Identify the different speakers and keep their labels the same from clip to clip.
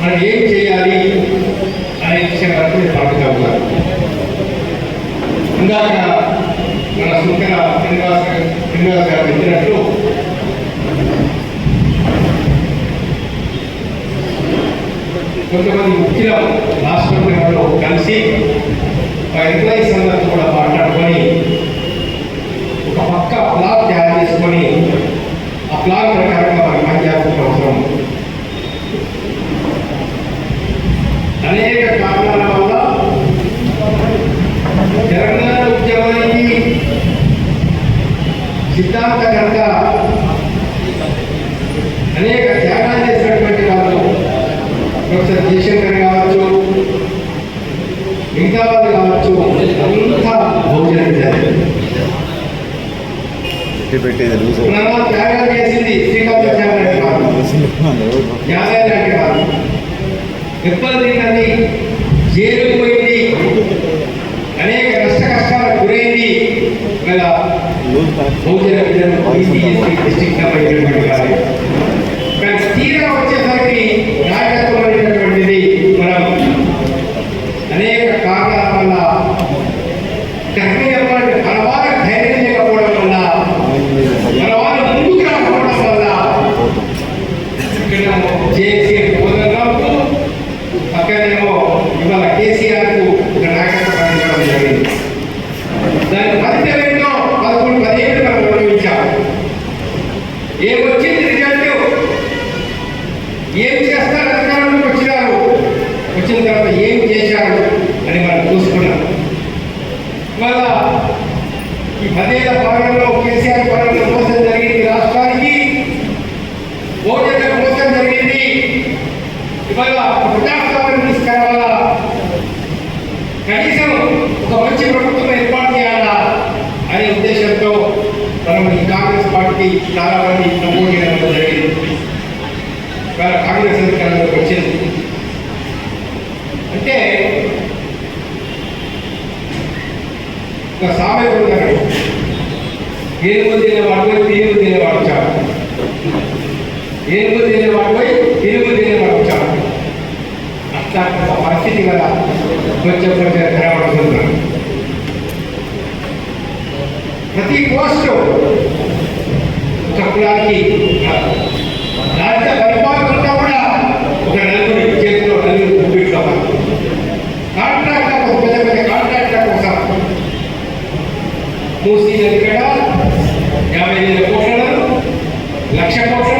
Speaker 1: మనం ఏం చేయాలి అనే విషయం వరకు నేను పాటుగా ఉన్నాను. ఇందాక మన సుంకర శ్రీనివాస శ్రీనివాస గారు చెప్పినట్లు కొంతమంది ముఖ్య రాష్ట్రంలో కలిసి ఎంప్లాయీస్ అందరితో కూడా మాట్లాడుతూ శాఖ కనుక అనేక త్యాగాలు చేసినటువంటి వాళ్ళు ప్రొఫెసర్ జయశంకర్ కావచ్చు మిగతా వాళ్ళు కావచ్చు అంతా భోజన విద్యార్థులు త్యాగాలు చేసింది ఎప్పటి జైలు పోయింది? అనేక నష్ట ఉదయది మన భోజన డిస్టిక్ కనీసం ఒక మంచి ప్రభుత్వం ఏర్పాటు చేయాలా అనే ఉద్దేశంతో మనం ఈ కాంగ్రెస్ పార్టీ చాలా మంది నమోదు చేయడం జరిగింది. కాంగ్రెస్ అధికారంలోకి వచ్చింది. అంటే ఒక సామెత ఉన్నాడు మంది తినేవాడు పోయి మంది తినేవాడు చాలు. ఏనుగు తినేవాడు పోయి పరిస్థితి కదా కొంచెం కొంచెం కనబడుతున్నాను ప్రతి పోస్టు కులానికి రాష్ట్ర పరిపాలనంతా కూడా ఒక నలుగురి చేతిలో నలుగురు గుప్పిట్లో కాంట్రాక్ట్ ఒక పెద్ద పెద్ద కాంట్రాక్ట్ల కోసం మూసీ ఇక్కడ యాభై ఐదు కోట్లను లక్ష కోట్ల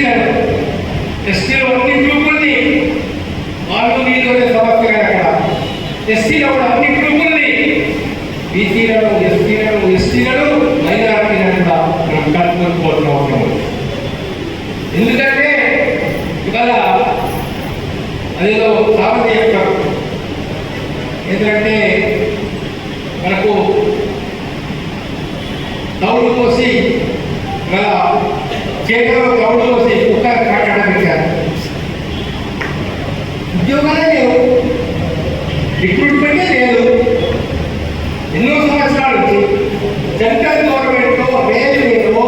Speaker 1: తౌడు పోసి చేతిలో తౌడు పోసి కుక్క పెట్టారు. ఉద్యోగాలే లేవు. రిక్రూట్మెంటే లేదు. ఎన్నో సంవత్సరాల నుంచి సెంట్రల్ గవర్నమెంట్లో రైల్వేలో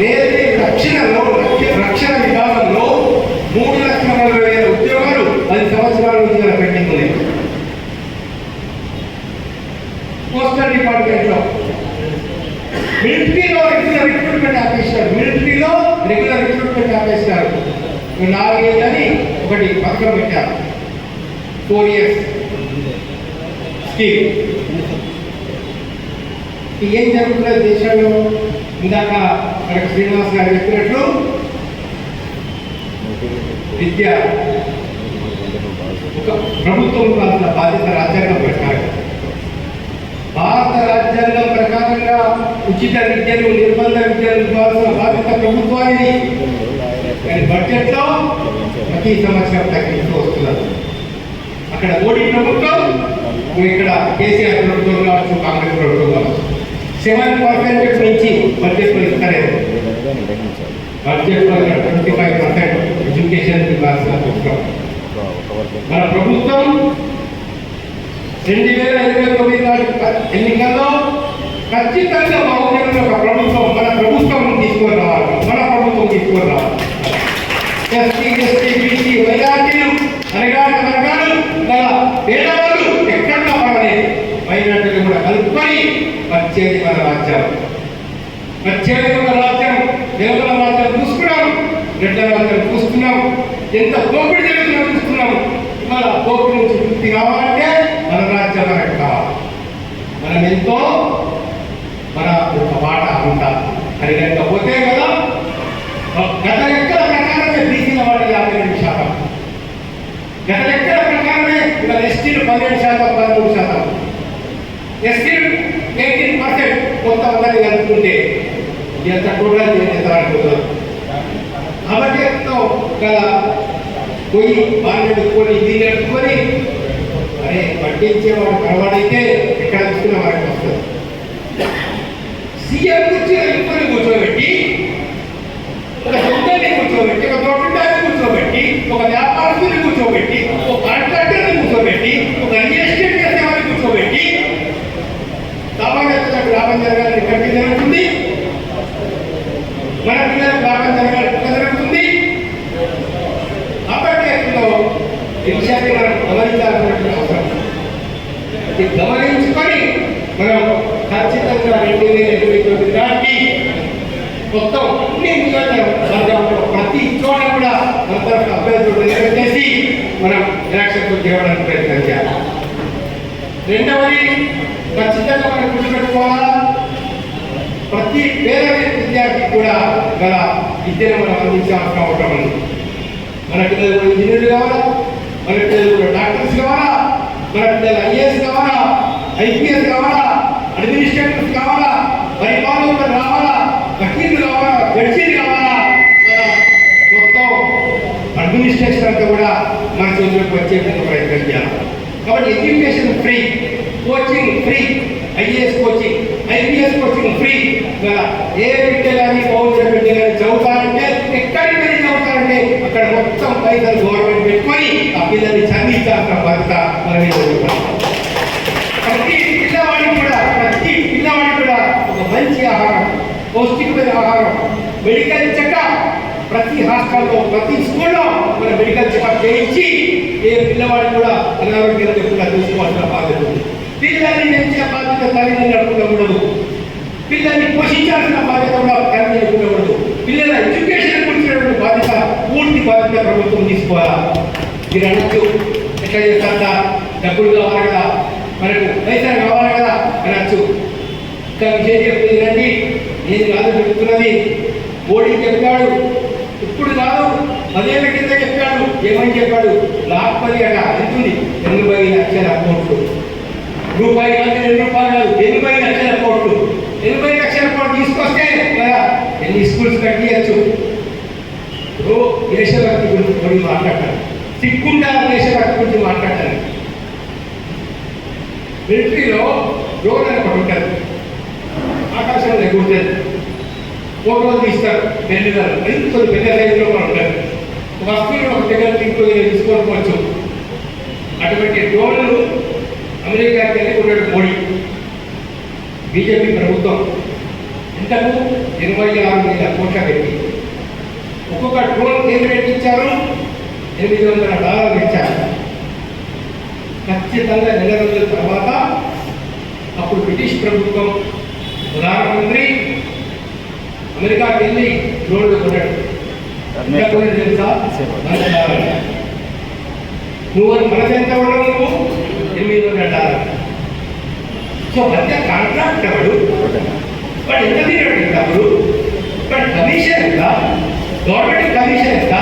Speaker 1: రైల్వే రక్షణలో ఒకటి పథకం పెట్టారు. ఫోర్ ఇయర్స్ స్కీమ్ ఏం జరుగుతున్నది దేశంలో? ఇందాక మనకు శ్రీనివాస్ గారు చెప్పినట్లు విద్య ఒక ప్రభుత్వం కాల్సిన బాధ్యత రాజ్యాంగం ప్రకారం భారత రాజ్యాంగం ప్రకారంగా ఉచిత విద్యను నిర్బంధ విద్యను ఇవ్వాల్సిన బాధ్యత ప్రభుత్వానికి కానీ బడ్జెట్లో ప్రతి సంవత్సరం తగ్గిస్తూ వస్తున్నారు. అక్కడ మోడీ ప్రభుత్వం ఇక్కడ కేసీఆర్ ప్రభుత్వం కావచ్చు కాంగ్రెస్ ప్రభుత్వం కావచ్చు. సెవెన్ పర్సెంట్ నుంచి budget ఇస్తలేదు budget twenty five percent education ఇవ్వాల్సిన పుస్తకం మన ప్రభుత్వం రెండు వేల ఇరవై తొమ్మిది నాటి ఎన్నికల్లో ఖచ్చితంగా బాగుంటుంది ఒక ప్రభుత్వం మన ప్రభుత్వం తీసుకొని రావాలి. మన ప్రభుత్వం తీసుకొని రావాలి. మెజార్టీలు బీసీ మైనార్టీలు అనగాని వర్గాలు గల పేదవాళ్ళు ఎక్కడ పడలేదు మైనార్టీలు కూడా కలుపుకొని వచ్చేది మన రాజ్యం వచ్చే మన రాజ్యం దేవతల రాజ్యం చూసుకున్నాం రెడ్ల రాజ్యం చూస్తున్నాం ఎంత దోపిడీ జరుగుతుందో చూస్తున్నాం ఇవాళ దోపిడీ నుంచి ముక్తి కావాలంటే మన రాజ్యం మనకు కావాలి మనం ఎంతో మన ఒక మాట ఉంటా అది కనుక పోతే కదా గత లెక్కల ప్రకారమే బీసీల వాటి యాభై రెండు శాతం గత లెక్కల ఇక్కడ ఇవాళ ఎస్టీలు పదిహేడు శాతం పదమూడు శాతం. ఎస్టీలు ఎయిటీన్ పర్సెంట్ కొంతమంది కలుపుకుంటే ఎంత టోటల్ ఎంత అనుకుంటున్నారు కాబట్టి గల పోయి వాళ్ళు పెట్టుకొని ఇది పెట్టుకొని అరే పట్టించేవాడు కలవాడైతే ఎక్కడ చూసిన వాడికి వస్తుంది. సీఎం కూర్చి ఇద్దరు కూర్చోబెట్టి ఒక సొంతని కూర్చోబెట్టి ఒక తోటదారిని కూర్చోబెట్టి ఒక వ్యాపారస్తుని కూర్చోబెట్టి ఒక కాంట్రాక్టర్ని కూర్చోబెట్టి ఒక రియల్ ఎస్టేట్ చేసేవాడిని కూర్చోబెట్టి సామాన్య లాభం జరగాలని ఎక్కడికి జరుగుతుంది. మన పిల్లలకు లాభం జరగాలి ఇక్కడ జరుగుతుంది. కాబట్టి అందులో ఈ విషయాన్ని మనం గమనించాల్సినటువంటి అవసరం. అది గమనించుకొని మనం ఖచ్చితంగా రెండు వేల ఇరవై తొమ్మిది నాటికి మొత్తం అన్ని నియోజకవర్గాల్లో ప్రతి చోట కూడా మన అభ్యర్థులు నిలబెట్టేసి మనం ఎలక్షన్కు చేయడానికి ప్రయత్నం చేయాలి. రెండవది ఖచ్చితంగా మనం గుర్తుపెట్టుకోవాలా? ప్రతి పేద విద్యార్థి కూడా గల విద్యను మనం అందించాల్సిన అవసరం ఉంది. మన పిల్లలు కూడా ఇంజనీర్లు కావాలా? మన పిల్లలు కూడా డాక్టర్స్ కావాలా? మన పిల్లలు ఐఏఎస్ కావాలా? ఐపీఎస్ కావాలా? అడ్మినిస్ట్రేటర్స్ కావాలా పరిపాలకులు రావాలా వకీలు కావాలా జడ్జీలు కావాలా మన మొత్తం అడ్మినిస్ట్రేషన్ అంతా కూడా మన చేతులకు ప్రయత్నం చేయాలి. కాబట్టి education free coaching free IAS coaching IPS coaching free ఇవాళ ఏ బిడ్డ కానీ పౌరుల బిడ్డ కానీ చదువుతారంటే ఎక్కడికి వెళ్ళి చదువుతారంటే అక్కడ మొత్తం పైసలు గవర్నమెంట్ పెట్టుకొని ఆ పిల్లల్ని చదివించాల్సిన బాధ్యత మన మీద ఉంది. ప్రతి పిల్లవాడికి కూడా ప్రతి పిల్లవాడికి కూడా ఒక మంచి ఆహారం పౌష్టికమైన ఆహారం మెడికల్ చెకప్ ప్రతి హాస్టల్లో ప్రతి స్కూల్లో మన మెడికల్ చెకప్ చేయించి ఏ పిల్లవాడికి కూడా అనారోగ్యం లేకుండా చూసుకోవాల్సిన బాధ్యత ఉంది. పిల్లల్ని పెంచిన బాధ్యత తల్లిదండ్రులకు ఉండదు పిల్లల్ని పోషించాల్సిన బాధ్యత కూడా తల్లిదండ్రులకు ఉండదు పిల్లల ఎడ్యుకేషన్ గురించినటువంటి బాధ్యత పూర్తి బాధ్యత ప్రభుత్వం తీసుకోవాలా? మీరు అనొచ్చు. ఎట్లా చేస్తారా డబ్బులు కావాలి కదా. మనకు పైసలు కావాలి కదా. అనొచ్చు. ఇంకా విజయ్ చెప్పింది నేను కాదు చెప్తున్నది. మోడీ చెప్పాడు. ఇప్పుడు కాదు పదేళ్ళ కింద చెప్పాడు. ఏమని చెప్పాడు? లాక్పది అట ఎంతుంది ఎనభై లక్షల కోట్లు. రూపాయి కాదు రెండు రూపాయలు కాదు ఎనభై లక్షల కోట్లు. ఎనభై లక్షల కోట్లు తీసుకొస్తే కదా ఎన్ని స్కూల్స్ కట్టియచ్చు? ఓ దేశభక్తి గురించి మోడీ మాట్లాడతారు. సిక్కుండా దేశభక్తి గురించి మాట్లాడతాను మిలిటరీలో డ్రోన్ అని ఒకటి ఉంటుంది ఆకాశంలో ఎగురుతుంది ఫోటోలు తీస్తారు పెళ్ళిదారు ఎంత పెద్ద సైజులో కూడా ఉంటారు. వస్తువులు ఒక దగ్గర ఇంకో దగ్గర తీసుకొని అటువంటి డ్రోన్లు అమెరికాకి వెళ్ళి ఉన్నాడు మోడీ. బీజేపీ ప్రభుత్వం. ఇంతకు ఇరవై ఆరు వేల కోట్ల పెట్టి ఒక్కొక్క డ్రోన్ కేంద్రం ఇచ్చారు? ఎనిమిది వందల డాలర్లు ఇచ్చారు. ఖచ్చితంగా నెల రోజుల తర్వాత అప్పుడు బ్రిటిష్ ప్రభుత్వం ప్రధానమంత్రి అమెరికాకి వెళ్ళి డ్రోన్లు కొన్నాడు తెలుసా. నువ్వు మనసు ఎంత ఉండవు నువ్వు ఎనిమిది వందల సో మధ్య కాంట్రాక్ట్ ఎవడు? వాడు ఎంత డబ్బులు వాడు కమిషన్ ఎంత? గవర్నమెంట్ కమిషన్ ఎంత?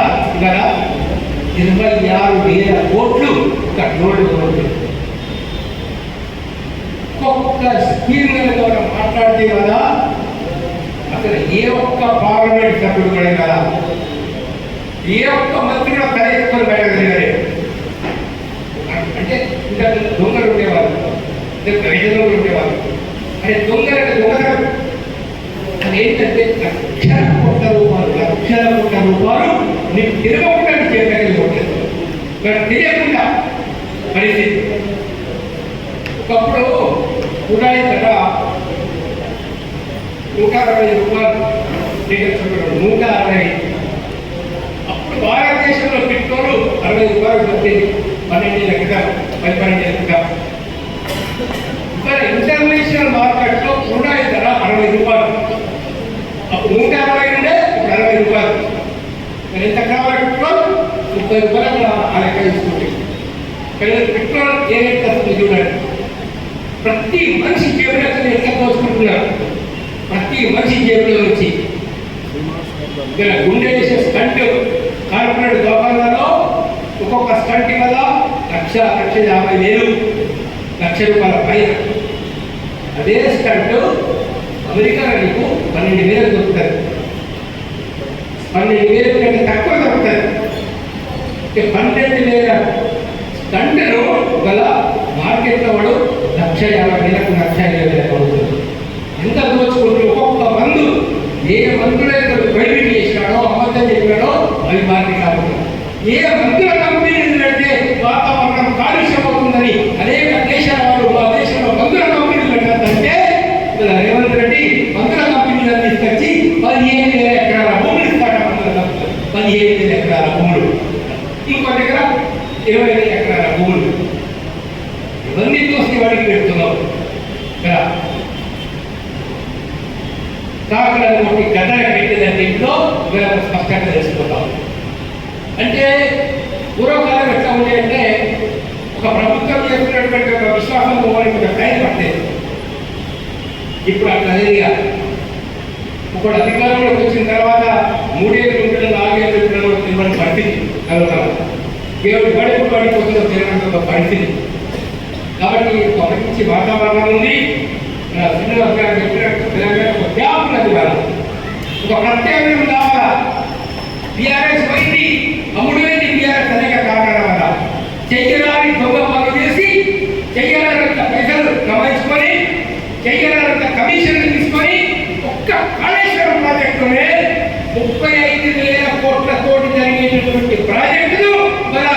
Speaker 1: కదా ఇరవై ఆరు వేల కోట్లు ఒక డ్రోన్ కోట్లు ఒక్కొక్క స్కీమ్ మనం మాట్లాడితే కదా అసలు ఏ ఒక్క పార్లమెంట్ సభ్యుడు కూడా కదా. ఏ ఒక్క మంత్రి కూడా తల ఎత్తుకొని బయటకు అంటే ఇంకా దొంగలు ఉండేవాళ్ళు. ఇంకా ఉండేవాళ్ళు. అంటే దొంగలు అంటే దొంగలు ఏంటంటే లక్షల కోట్ల రూపాయలు లక్షల కోట్ల రూపాయలు నీకు తిరగకుండా చేయగలిగి ఉంటుంది మరి తెలియకుండా పరిస్థితి. ఒకప్పుడు ఉడాయి ధర నూట అరవై రూపాయలు లీటర్ చొప్పున నూట అరవై అప్పుడు భారతదేశంలో పెట్రోలు అరవై రూపాయలు పట్టింది పన్నెండేళ్ళ క్రితం పది పన్నెండేళ్ళ క్రితం ఇంటర్నేషనల్ మార్కెట్లో కూడా ధర అరవై రూపాయలు. అప్పుడు నూట అరవై ఉండే ఇప్పుడు అరవై రూపాయలు. మరి ఎంత కావాలి పెట్రోల్? ముప్పై రూపాయలు ఆ లెక్క తీసుకుంటే కానీ పెట్రోల్ ఏ రేట్ వస్తుంది చూడండి. ప్రతి మనిషి జేబులో ఎంత కోసుకుంటున్నారు ప్రతి మనిషి జేబులో నుంచి ఇక్కడ గుండె చేసే స్టంట్ కార్పొరేట్ దోకాణాలలో ఒక్కొక్క స్టంట్ వల్ల లక్ష లక్ష యాభై వేలు లక్ష రూపాయల పైన అదే స్టంట్ అమెరికా నీకు పన్నెండు వేలు దొరుకుతుంది. పన్నెండు వేలు కంటే తక్కువ దొరుకుతుంది. పన్నెండు వేల స్టంట్ను గల మార్కెట్లో వాడు లక్ష యాభై వేలకు లక్ష ఇరవై వేలకు అవుతుంది ఎంత దోచుకుంటూ ఒక్కొక్క మందు ఏ మందులైనా చెప్పినాడో అవి మారి కాకుండా ఏ మందుల కంపెనీ పెడితే వాతావరణం కాలుష్యం అవుతుందని అనేక దేశాల వారు మా దేశంలో మందుల కంపెనీలు పెట్టద్దంటే రేవంత్ రెడ్డి మందుల కంపెనీలను తీసుకొచ్చి పదిహేను వేల ఎకరాల భూములు ఇస్తాడు మందుల పదిహేను వేల ఎకరాల భూములు. ఇంకో దగ్గర ఇరవై వేల ఎకరాల భూములు. ఇవన్నీ చూసి వాడికి పెడుతున్నావు కదా కాకులను కొట్టి పెట్టిన దీంట్లో స్పష్టంగా తెలుసుకుంటాం అంటే పూర్వకాలం ఎట్లా ఉండే అంటే ఒక ప్రభుత్వం చేస్తున్నటువంటి ఒక విశ్వాసం పోవడానికి ఒక టైం పట్టేది ఇప్పుడు అట్లా లేదు ఇక. ఒకడు అధికారంలోకి వచ్చిన తర్వాత మూడేళ్ళు ఉంటున్న నాలుగేళ్ళు ఉంటున్న తెలియని పరిస్థితి కలుగుతాం దేవుడు పడిపు పడిపోతుందో ఒక పరిస్థితి. కాబట్టి ఒక మంచి వాతావరణం ఉంది. చెప్పినట్టు తెలంగాణ ఒక గ్యాప్ ఉన్నది వాళ్ళ ఒక బీఆర్ఎస్ పోయింది. అమ్ముడు బీఆర్ఎస్ అనేక కారణాల వల్ల. చెయ్యరాని దొంగ పనులు చేసి చెయ్యరానంత పైసలు చెయ్యరానంత కమిషన్ తీసుకొని ఒక్క కాళేశ్వరం ప్రాజెక్టునే ముప్పై ఐదు వేల కోట్ల కోటి జరిగేటటువంటి ప్రాజెక్టులు మన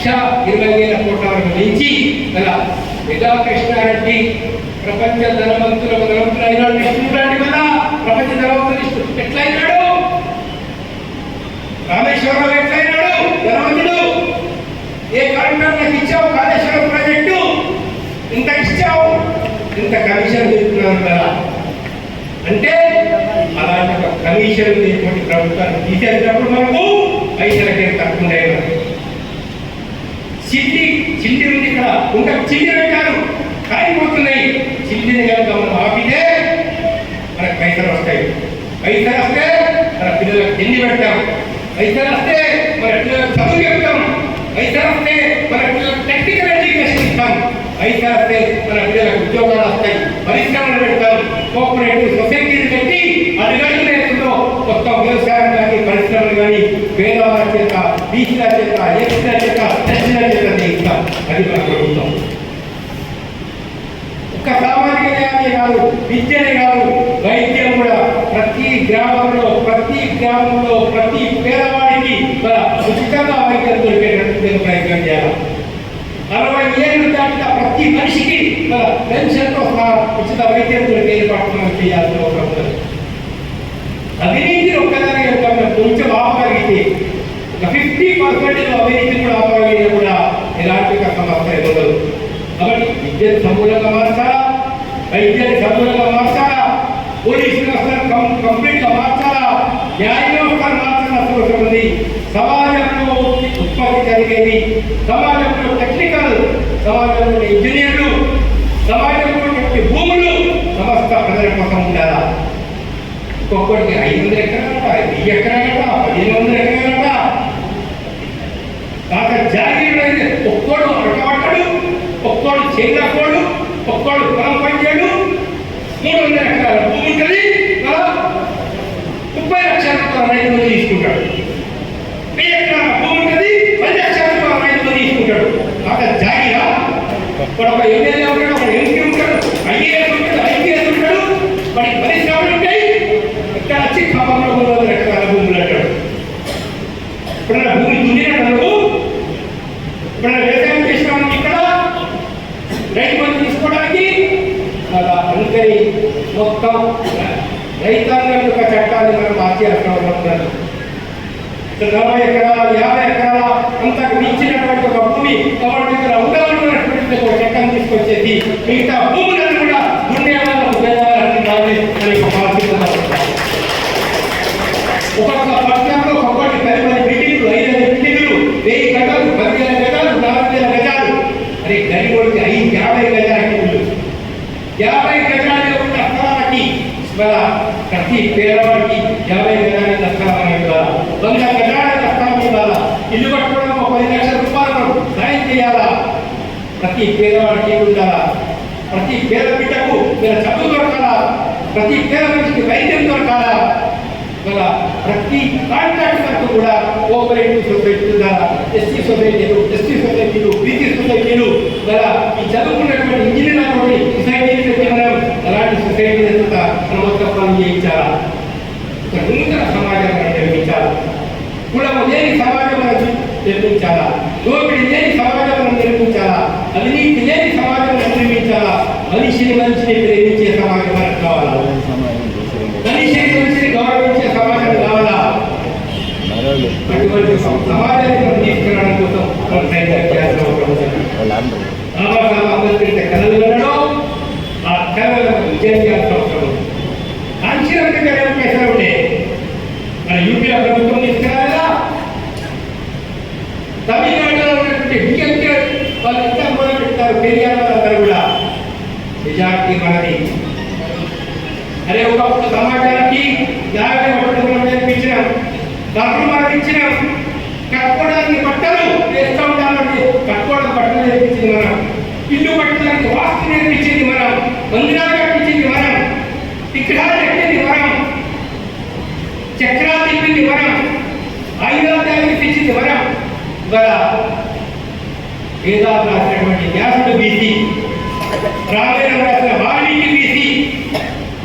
Speaker 1: లక్ష ఇరవై వేల కోట్ల వరకు మించి మన మెగా కృష్ణారెడ్డి ప్రపంచ ధనవంతుల ధనవంతులు అయినాడు. కృష్ణుడు వల్ల ప్రపంచ ధనవంతులు ఎట్లయినాడు? రామేశ్వరరావు ఎట్లయినాడు? ధనవంతుడు. ఏ కాంట్రాక్ట్ ఇచ్చావు? కాళేశ్వరం ప్రాజెక్టు. ఇంత ఇచ్చావు? ఇంత కమిషన్ తీసుకున్నాను కదా. అంటే అలాంటి ఒక కమిషన్ లేనటువంటి ప్రభుత్వాన్ని తీసేసినప్పుడు మనకు పైసలకే తక్కువ చిల్లి చిల్లి ఉంది ఇక్కడ. ఇంకా చిల్లి పెట్టారు కాలిపోతున్నాయి. చిల్లిని కనుక మనం ఆపితే మనకు పైసలు వస్తాయి పైసలు వస్తే మన పిల్లలకు తిండి పెడతాం. పైసలు వస్తే మన పిల్లలకు చదువు చెప్తాం. పైసలు వస్తే మన పిల్లలకు టెక్నికల్ ఎడ్యుకేషన్ ఇస్తాం. పైసలు వస్తే మన పిల్లలకు ఉద్యోగాలు వస్తాయి. పరిశ్రమలు పెడతాం. కోఆపరేటివ్ సొసైటీలు పెట్టి అడుగడుగు నేతల్లో కొత్త వ్యవసాయం కానీ పరిశ్రమలు కానీ పేదవాళ్ళ చేత బీసీల చేత ఎస్సీల చేత అది మన ప్రభుత్వం. ఒక్క సామాజిక న్యాయమే కాదు విద్యనే కాదు వైద్యం కూడా ప్రతి గ్రామంలో ప్రతి గ్రామంలో ప్రతి పేదవాడికి మన ఉచితంగా వైద్యం దొరికేటట్టు నేను ప్రయత్నం చేయాలి. మనిషికి మన పెన్షన్తో సహా ఉచిత వైద్యంతో ఏర్పాటు మనం చేయాల్సిన అవసరం ఉంది అవినీతిని ఒక్కదాని కనుక కొంచెం ఆపగలిగితే ఒక ఫిఫ్టీ పర్సెంట్ అవినీతి కూడా ఆపగలిగితే కూడా ఎలాంటి మాత్రం ఇవ్వగలరు కాబట్టి విద్యను సమూలంగా మార్చాలా వైద్యాన్ని సమూలంగా మార్చాలా పోలీసు వ్యవస్థను కం- కంప్లీట్గా మార్చాలా న్యాయ వ్యవస్థను మార్చాల్సిన అవసరం ఉంది. సమాజంలో ఉత్పత్తి జరిగేది సమాజంలో టెక్నికల్ సమాజంలో ఇంజనీర్లు సమాజంలో భూములు సమస్త ప్రజల కోసం ఉండాలా? ఒక్కొక్కడికి ఐదు వందల ఎకరాలు వెయ్యి ఎకరాలు పదిహేను వందల ఎకరాలు ఒక్కోడు చేతకోడు ఒక్కడు పొలం పనిచేయడు మూడు వందల ఎకరాల భూమి ఉంటుంది. ముప్పై లక్షల రైతు తీసుకుంటాడు. వెయ్యి ఎకరాల భూమి ఉంటుంది. పది లక్షల రైతు తీసుకుంటాడు. కాక జాగిరా వాడు ఒక ఎమ్మెల్యే ఉంటాడు ఒక ఎంపీ ఉంటాడు ఐఏఎస్ ఉంటాడు ఐపీఎస్ ఉంటాడు వాడికి పరిశ్రమలు ఉంటాయి ఇక్కడ వచ్చి ఖమ్మంలో మూడు వందల ఎకరాల భూములు అంటాడు ఇప్పుడన్నా భూమి దున్నినా నువ్వు ఇప్పుడన్నా వ్యవసాయం చేసినావు ఇక్కడ రైతు బంధు తీసుకోవడానికి అలా అందుకని మొత్తం రైతాంగం యొక్క చట్టాన్ని మనం మార్చేయాల్సిన అవసరం ఉన్నది నలభై ఎకరాల యాభై ఎకరాల అంతకు మించినటువంటి ఒక భూమి కాబట్టి ఇక్కడ ఉండవలసినటువంటి ఒక చట్టం తీసుకొచ్చేసి మిగతా భూములను కూడా దున్నేవాళ్ళకు పేదవాళ్ళకి కావాలి అని ఒక బాధ్యత ఒక్కొక్క పట్టణంలో ఒక్కొక్కటి పది పది బిల్డింగ్లు ఐదు ఐదు బిల్డింగ్లు వెయ్యి గజాలు పదివేల గజాలు నాలుగు వేల గజాలు. అరే గరిబోడికి ఐదు యాభై గజాలు యాభై గజాలు ఉన్న స్థలానికి ఇవాళ ప్రతి పేదవాడికి యాభై గజాలు స్థలం ఇవ్వాలా వంద గజాల స్థలం ఇవ్వాలా ఇల్లు కట్టుకోవడం ఒక పది లక్షల రూపాయలు సాయం చేయాలా ప్రతి పేదవాడికి ఉండాలా ప్రతి పేద బిడ్డకు మీరు చదువు దొరకాలా ప్రతి పేద మనిషికి వైద్యం దొరకాలా ఇవాళ ప్రతి కాంట్రాక్టర్కు కూడా కోఆపరేటివ్ సొసైటీ ఉండాలా ఎస్సీ సొసైటీలు ఎస్టీ సొసైటీలు బీసీ సొసైటీలు ఇవాళ ఈ చదువుకున్నటువంటి ఇంజనీర్ అటువంటి సొసైటీలు మనం అలాంటి సొసైటీ ద్వారా చేయించాలా ఒక నూతన సమాజం మనం నిర్మించాలా కులం లేని సమాజం మనం నిర్మించాలా దోపిడి లేని సమాజం మనం నిర్మించాలా అవినీతి లేని సమాజం మనం నిర్మించాలా మనిషిని మనిషిని ప్రేమించే సమాజం కావాలి మనిషిని మనిషిని గౌరవించే సమాజం కావాలా అటువంటి సమాజాన్ని మనం తీసుకురావడం కోసం మనం ప్రయత్నం చేయాల్సిన అవసరం ఉంది. బాబాసాహెబ్ అంబేద్కర్ కళలు వినడం ఆ కళలను విజయం చేయాల్సిన అవసరం ఉంది. కాంచీరామ్ గారు ఏం చేశారంటే మన యూపీలో ప్రభుత్వం తీసుకురాలేదా తమిళనాడులో ఉన్నటువంటి డిఎంకే వాళ్ళు ఎంత మొదలు పెట్టారు పెరియార్ వాళ్ళందరూ కూడా నిజానికి మనది అరే ఒకప్పుడు సమాజానికి న్యాయం పట్టుకోవడం నేర్పించినాం డబ్బులు మనకి ఇచ్చిన కట్టుకోవడానికి బట్టలు వేస్తూ ఉండాలంటే కట్టుకోవడానికి బట్టలు నేర్పించింది మనం. ఇల్లు కట్టడానికి వాస్తు నేర్పించింది మనం. మందిరాలు కట్టించింది మనం. విగ్రహాలు కట్టింది మనం. చక్రాలు తిప్పింది మనం. ఆయుధాలు తయారు మనం. ఇవాళ వేదాలు రాసినటువంటి వ్యాసుడు బీసీ రామాయణం రాసిన వాల్మీకి బీసీ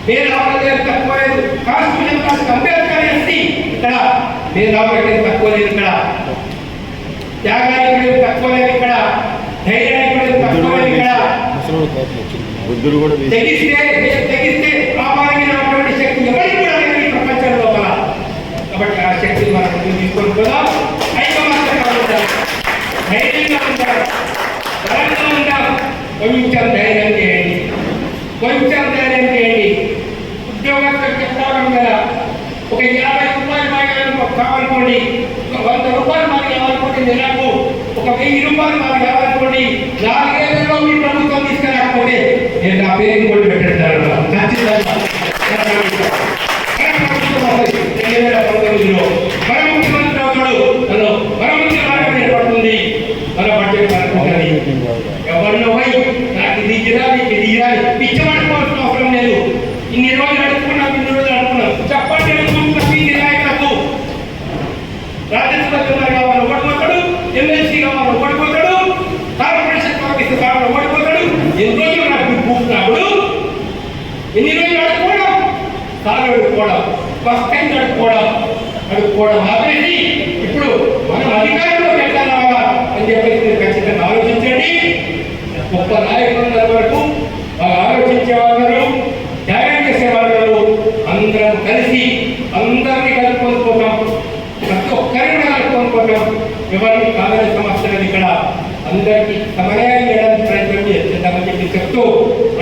Speaker 1: మేధావుల దగ్గర తక్కువ లేదు కాన్స్టిట్యూషన్ రాసిన అంబేద్కర్ ఎస్సీ ఇక్కడ మేధావుల దగ్గర తక్కువ లేదు ఇక్కడ. త్యాగానికి లేదు తక్కువ లేదు ఇక్కడ. ధైర్యానికి లేదు తక్కువ లేదు ఇక్కడ.
Speaker 2: బుద్ధుడు కూడా వేసి
Speaker 1: తెగిస్తే తెగిస్తే పాపానికి ఉన్నటువంటి శక్తి ఎవరికి కూడా లేదు ఈ ప్రపంచం లోపల కాబట్టి ఆ శక్తిని మనం ముందుకు తీసుకొని పోదాం ఐకమత్యంగా ఉంటాం ధైర్యంగా ఉంటాం బలంగా ఉంటాం కొంచెం ధైర్యం చేయండి కొంచెం ధైర్యం చేయండి ఉద్యోగస్తులు చెప్తాం కదా ఒక యాభై రూపాయలు మాకు కావాలనుకోండి ఒక వంద రూపాయలు మాకు కావాలనుకోండి నెలకు ఒక వెయ్యి రూపాయలు మాకు జాగ్రత్తలో మీ ప్రభుత్వం తీసుకురాకపోతే నేను నా పేరు కూడా పెట్టారు ఖచ్చితంగా. రెండు వేల పంతొమ్మిదిలో మన ముఖ్యమంత్రి అవుతాడు. మన ఏర్పడుతుంది మన బడ్జెట్ ఎవరిలో పోయి నాకు ఇది ఇరాలి ఇది ఇరాలి పిచ్చబడుకోవాల్సిన అవసరం లేదు. ఇన్ని రోజులు స్పష్టంగా కడుక్కోవడం కడుక్కోవడం ఆపేసి ఇప్పుడు మనం అధికారంలో పెట్టాలా అని చెప్పేసి మీరు ఖచ్చితంగా ఆలోచించండి. గొప్ప నాయకులు వరకు వాళ్ళు ఆలోచించే వాళ్ళు త్యాగం చేసే వాళ్ళు అందరం కలిసి అందరినీ కలుపుకొని పోతాం. ప్రతి ఒక్కరిని కలుపుకొని పోతాం. ఎవరిని కాదని సమస్య ఇక్కడ. అందరికీ సమయాన్ని ఇవ్వడానికి ప్రయత్నం చేస్తుంటామని చెప్పి చెప్తూ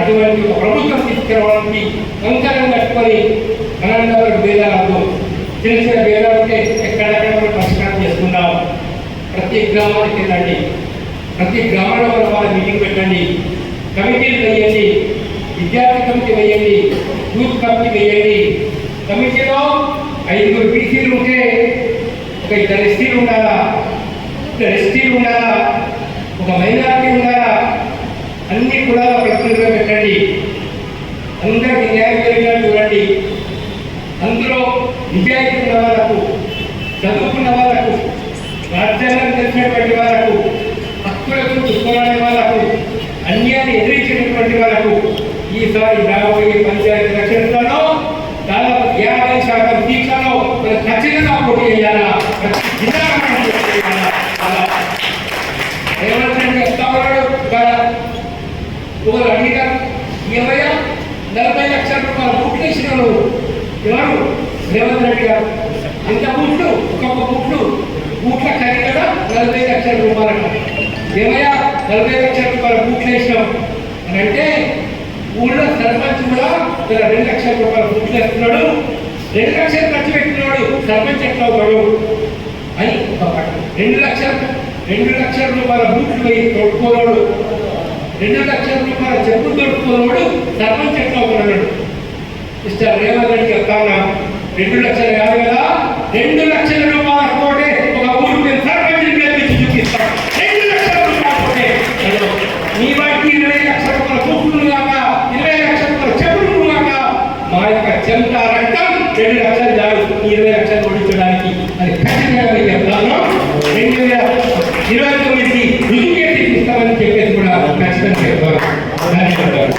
Speaker 1: అటువంటి ఒక ప్రభుత్వం తీసుకురావడానికి కంకరం కట్టుకొని మనందరం భేదాలతో చిన్న చిన్న భేదాలకే ఎక్కడెక్కడ మనం పరిష్కారం చేసుకుందాం. ప్రతి గ్రామానికి వెళ్ళండి. ప్రతి గ్రామంలో మన వాళ్ళ మీటింగ్ పెట్టండి. కమిటీలు వేయండి. విద్యార్థి కమిటీ వేయండి. యూత్ కమిటీ వేయండి. కమిటీలో ఐదుగురు బీసీలు ఉంటే ఒక ఇద్దరు ఎస్టీలు ఉండాలా? ఇద్దరు ఎస్టీలు ఉండాలా? ఒక మైనార్టీ ఉండాలా? అన్ని కూడా ప్రతినిధిగా పెట్టండి. అందరికి న్యాయం జరిగినట్టు చూడండి. నిజాయితీ ఉన్న వాళ్ళకు చదువుకున్న వాళ్ళకు రాజ్యాంగం తెలిసినటువంటి వాళ్ళకు హక్కులకు దుఃఖాలనే వాళ్ళకు అన్యాన్ని ఎదిరించినటువంటి వాళ్ళకు ఈసారి రాబోయే పంచాయతీ ఎలక్షన్లలో దాదాపు యాభై శాతం సీట్లలో మనం ఖచ్చితంగా పోటీ చేయాలా ప్రతి జిల్లాలో మనం పోటీ చేయాలా అలా రేవంత్ రెడ్డి చెప్తా ఉన్నాడు ఇవాళ ఒకరు అడిగారు ఏమయ్యా నలభై లక్షల రూపాయల బుట్లు ఇచ్చిన నువ్వు ఎవరు రేవంత్ రెడ్డి గారు ఎంత బుట్లు ఒక్కొక్క బుట్లు బూట్ల ఖరీదు కదా నలభై లక్షల రూపాయలు ఏమయ్యా నలభై లక్షల రూపాయల బూట్లు వేసినావు అని అంటే ఊళ్ళో సర్పంచ్ కూడా ఇలా రెండు లక్షల రూపాయలు బూట్లు వేస్తున్నాడు రెండు లక్షలు ఖర్చు పెట్టినాడు. సర్పంచ్ ఎట్లా అవుతాడు? అని ఒక పాట రెండు లక్షల రెండు లక్షల రూపాయల బూట్లు పోయి తొడుకోవాడు రెండు లక్షల రూపాయల చెప్పులు తొడుకోవాడు సర్పంచ్ ఎట్లా అవుతున్నాడు మిస్టర్ రేవంత్ రెడ్డి చెప్తాను రెండు లక్షలు కాదు కదా? రెండు లక్షల ఇరవై లక్షలు ఓడించడానికి అది ఖచ్చితంగా మీకు చెప్తాను రెండు వేల ఇరవై తొమ్మిది రుజువు ఇస్తామని చెప్పేసి కూడా ఖచ్చితంగా చెప్తాను ధన్యవాదాలు.